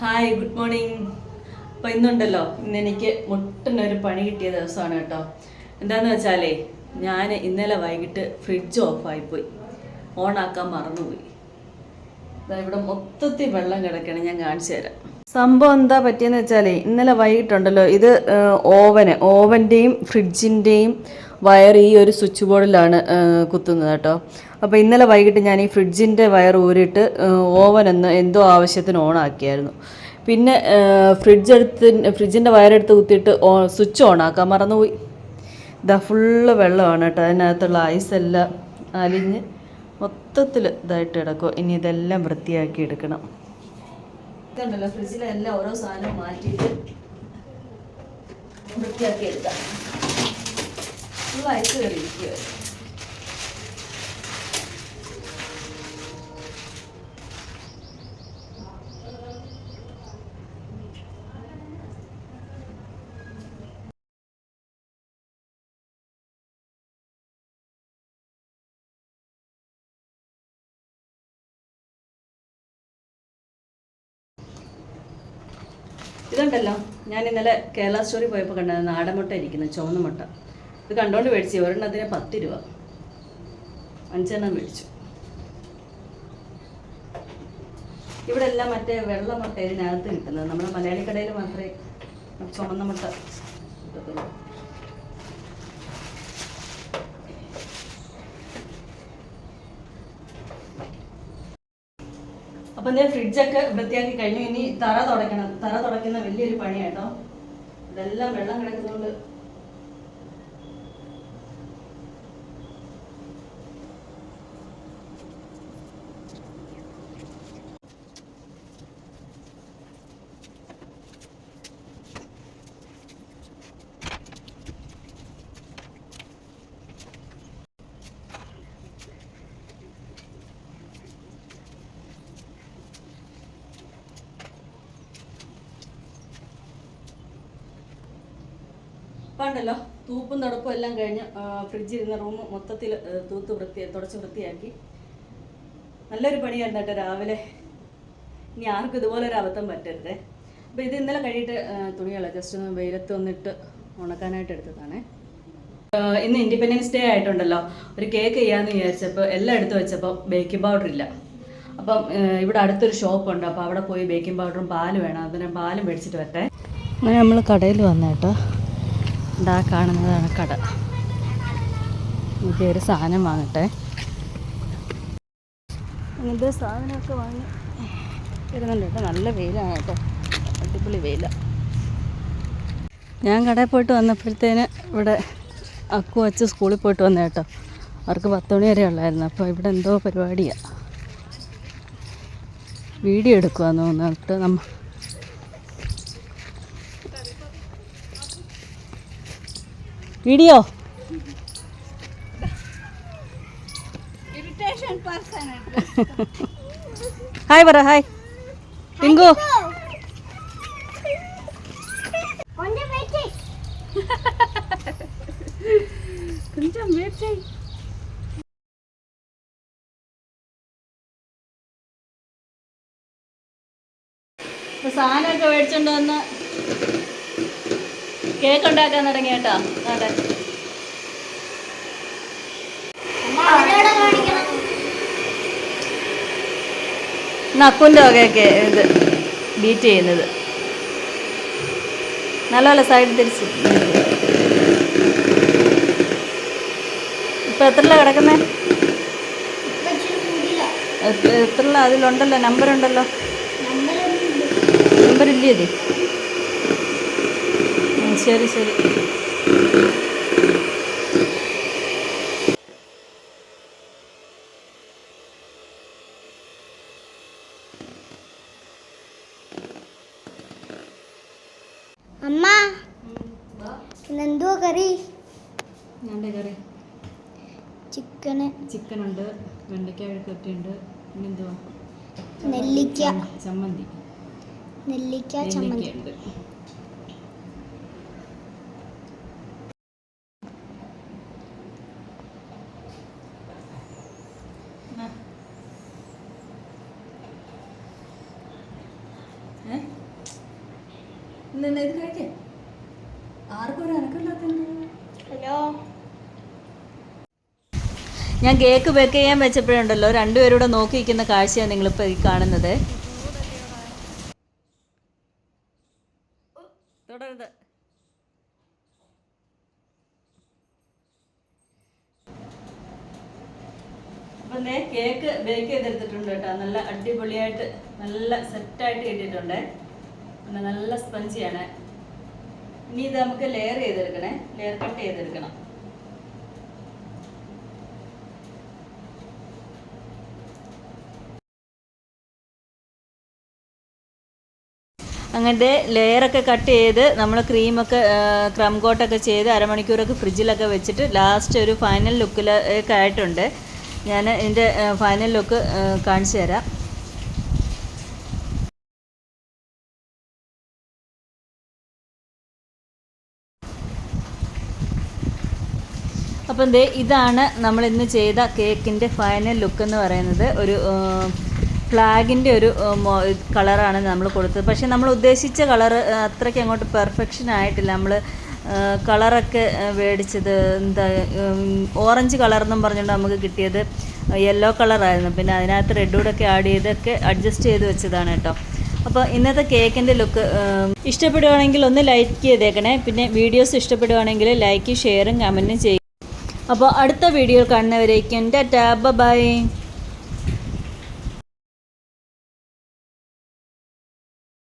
Hi good morning അപ്പോൾ ഇന്നുണ്ടല്ലോ ഇന്ന് എനിക്ക് മുട്ടിനൊരു പണി കിട്ടിയ ദിവസമാണ് കേട്ടോ. എന്താന്ന് വെച്ചാലേ ഞാൻ ഇന്നലെ വൈകിട്ട് ഫ്രിഡ്ജ് ഓഫായിപ്പോയി ഓണാക്കാൻ മറന്നുപോയി. അതാ ഇവിടെ മൊത്തത്തിൽ വെള്ളം കിടക്കണം ഞാൻ കാണിച്ചു തരാം. സംഭവം എന്താ പറ്റിയെന്ന് വെച്ചാലേ ഇന്നലെ വൈകിട്ടുണ്ടല്ലോ ഇത് ഓവന് ഓവന്റെയും ഫ്രിഡ്ജിന്റെയും വയർ ഈ ഒരു സ്വിച്ച് ബോർഡിലാണ് കുത്തുന്നത് കേട്ടോ. അപ്പോൾ ഇന്നലെ വൈകിട്ട് ഞാൻ ഈ ഫ്രിഡ്ജിന്റെ വയർ ഊരിട്ട് ഓവൻ എന്ന് എന്തോ ആവശ്യത്തിന് ഓൺ ആക്കിയായിരുന്നു. പിന്നെ ഫ്രിഡ്ജ് എടുത്ത് ഫ്രിഡ്ജിന്റെ വയറെടുത്ത് കുത്തിയിട്ട് സ്വിച്ച് ഓൺ ആക്കാൻ മറന്നുപോയി. ഇതാ ഫുള്ള് വെള്ളമാണ് കേട്ടോ. അതിനകത്തുള്ള എല്ലാം അലിഞ്ഞ് മൊത്തത്തിൽ ഇതായിട്ട് കിടക്കും ഇനി ഇതെല്ലാം വൃത്തിയാക്കി എടുക്കണം. ഇതുണ്ടല്ലോ ഫ്രിഡ്ജിലെല്ലാം ഓരോ സാധനവും മാറ്റിയിട്ട് വൃത്തിയാക്കി എടുക്കാം. ഐസ് ഇതുണ്ടല്ലോ ഞാൻ ഇന്നലെ കേരള സ്റ്റോറി പോയപ്പോൾ കണ്ടത് നാടൻ മുട്ട ഇരിക്കുന്നത് ചുവന്ന മുട്ട. ഇത് കണ്ടോണ്ട് മേടിച്ചു. ഒരെണ്ണത്തിന് പത്ത് രൂപ അഞ്ചെണ്ണം മേടിച്ചു. ഇവിടെ എല്ലാം മറ്റേ വെള്ള മുട്ട ഇതിനകത്ത് കിട്ടുന്നത്. നമ്മുടെ മലയാളി കടയിൽ മാത്രമേ ചുമന്ന മുട്ട കിട്ടത്തുള്ളൂ. അപ്പൊ ഞാൻ ഫ്രിഡ്ജൊക്കെ വൃത്തിയാക്കി കഴിഞ്ഞു. ഇനി തറ തുടയ്ക്കണം. തറ തുടക്കുന്ന വലിയൊരു പണിയാട്ടോ ഇതെല്ലാം വെള്ളം കിടക്കുന്നതുകൊണ്ട് പണ്ടല്ലോ തൂപ്പും തുടപ്പും എല്ലാം കഴിഞ്ഞ് ഫ്രിഡ്ജിൽ ഇരുന്ന റൂം മൊത്തത്തിൽ തൂത്ത് വൃത്തി തുടച്ച് വൃത്തിയാക്കി. നല്ലൊരു പണിയായിരുന്നു കേട്ടോ രാവിലെ. ഇനി ആർക്കും ഇതുപോലെ ഒരു അബദ്ധം പറ്റരുതേ. അപ്പോൾ ഇത് ഇന്നലെ കഴിയിട്ട് തുണികളെ ജസ്റ്റ് ഒന്ന് വെയിലത്ത് വന്നിട്ട് ഉണക്കാനായിട്ട് എടുത്തതാണ്. ഇന്ന് ഇൻഡിപെൻഡൻസ് ഡേ ആയിട്ടുണ്ടല്ലോ. ഒരു കേക്ക് ചെയ്യാമെന്ന് വിചാരിച്ചപ്പോൾ എല്ലാം എടുത്തു വെച്ചപ്പോൾ ബേക്കിംഗ് പൗഡർ ഇല്ല. അപ്പം ഇവിടെ അടുത്തൊരു ഷോപ്പ് ഉണ്ട്. അപ്പോൾ അവിടെ പോയി ബേക്കിംഗ് പൗഡറും പാലും വേണം. അതിന് പാലും മേടിച്ചിട്ട് വരട്ടെ. അങ്ങനെ നമ്മൾ കടയിൽ വന്ന കേട്ടോ ഇതാ കാണുന്നതാണ് കട. എനിക്ക് ഒരു സാധനം വാങ്ങട്ടെ. അങ്ങനത്തെ സാധനമൊക്കെ വാങ്ങി വരുന്നുണ്ട് കേട്ടോ. നല്ല വെയിലാണ് കേട്ടോ. അടിപൊളി വെയിലാണ് ഞാൻ കടയിൽ പോയിട്ട് വന്നപ്പോഴത്തേന് ഇവിടെ അക്കു വച്ച് സ്കൂളിൽ പോയിട്ട് വന്ന കേട്ടോ. അവർക്ക് പത്ത് മണി വരെ ഉള്ളായിരുന്നു. അപ്പോൾ ഇവിടെ എന്തോ പരിപാടിയാണ് വീഡിയോ എടുക്കുവാന്ന് തോന്നുന്നിട്ട് നമ്മ വീഡിയോ ഹായ് പറ ഹായ് ടിങ്കു కొంచెం వెయిట్ చేయి സാധനമൊക്കെ മേടിച്ചോണ്ട് വന്ന് കേക്ക് ഉണ്ടാക്കാൻ തുടങ്ങി കേട്ടോ. അതെ നക്കുന്റെ വകയൊക്കെ ഇത് ബീറ്റ് ചെയ്യുന്നത്. നല്ലപോലെ സൈഡ് തിരിച്ച് ഇപ്പം എത്ര കിടക്കുന്നേ? എത്ര അതിലുണ്ടല്ലോ നമ്പർ ഉണ്ടല്ലോ. നമ്പർ ഇല്ലേ ഇത്? ശരി ശരി. അമ്മ ഇന്നെന്തുവാ കറി? ഞണ്ട് കറി? ചിക്കന്. ചിക്കൻ ഉണ്ട് വെണ്ടയ്ക്ക പിന്നെ എന്തുവാ നെല്ലിക്ക. ചമ്മന്തി. നെല്ലിക്ക ചമ്മന്തി. ഇന്ന് ഇന്ന് ഇത് കഴിക്കേ ആർക്കും ഒരു അനക്കമില്ലാത്തത് ഹലോ. ഞാൻ കേക്ക് ബേക്ക് ചെയ്യാൻ വെച്ചപ്പോഴുണ്ടല്ലോ രണ്ടുപേരൂടെ നോക്കിയിരിക്കുന്ന കാഴ്ചയാണ് നിങ്ങളിപ്പോൾ ഈ കാണുന്നത്. തുടരുത്. അപ്പം ദേ കേക്ക് ബേക്ക് ചെയ്തെടുത്തിട്ടുണ്ട് കേട്ടോ. നല്ല അടിപൊളിയായിട്ട് നല്ല സെറ്റായിട്ട് കിട്ടിയിട്ടുണ്ട്. നല്ല സ്പഞ്ചിയാണ് ഇനി ഇത് നമുക്ക് ലെയർ ചെയ്തെടുക്കണേ. ലെയർ കട്ട് ചെയ്തെടുക്കണം. അങ്ങനത്തെ ലെയറൊക്കെ കട്ട് ചെയ്ത് നമ്മൾ ക്രീമൊക്കെ ക്രം കോട്ടൊക്കെ ചെയ്ത് അരമണിക്കൂറൊക്കെ ഫ്രിഡ്ജിലൊക്കെ വെച്ചിട്ട് ലാസ്റ്റ് ഒരു ഫൈനൽ ലുക്കിലൊക്കെ ആയിട്ടുണ്ട്. ഞാൻ എന്റെ ഫൈനൽ ലുക്ക് കാണിച്ചു തരാം. അപ്പം ദേ ഇതാണ് നമ്മൾ ഇന്ന് ചെയ്ത കേക്കിന്റെ ഫൈനൽ ലുക്ക് എന്ന് പറയുന്നത്. ഒരു ഫ്ലാഗിന്റെ ഒരു കളറാണ് നമ്മൾ കൊടുത്തത്. പക്ഷേ നമ്മൾ ഉദ്ദേശിച്ച കളർ അത്രയ്ക്ക് അങ്ങോട്ട് പെർഫെക്ഷൻ ആയിട്ടില്ല. നമ്മൾ കളറൊക്കെ മേടിച്ചത് എന്താ ഓറഞ്ച് കളറെന്നും പറഞ്ഞുകൊണ്ട് നമുക്ക് കിട്ടിയത് യെല്ലോ കളറായിരുന്നു പിന്നെ അതിനകത്ത് റെഡ് കൂടൊക്കെ ആഡ് ചെയ്തൊക്കെ അഡ്ജസ്റ്റ് ചെയ്ത് വെച്ചതാണ് കേട്ടോ. അപ്പോൾ ഇന്നത്തെ കേക്കിന്റെ ലുക്ക് ഇഷ്ടപ്പെടുവാണെങ്കിൽ ഒന്ന് ലൈക്ക് ചെയ്തേക്കണേ. പിന്നെ വീഡിയോസ് ഇഷ്ടപ്പെടുവാണെങ്കിൽ ലൈക്ക് ഷെയറും കമന്റും ചെയ്യും അപ്പോൾ അടുത്ത വീഡിയോ കാണുന്നവരേക്കും ടാറ്റാ ബൈ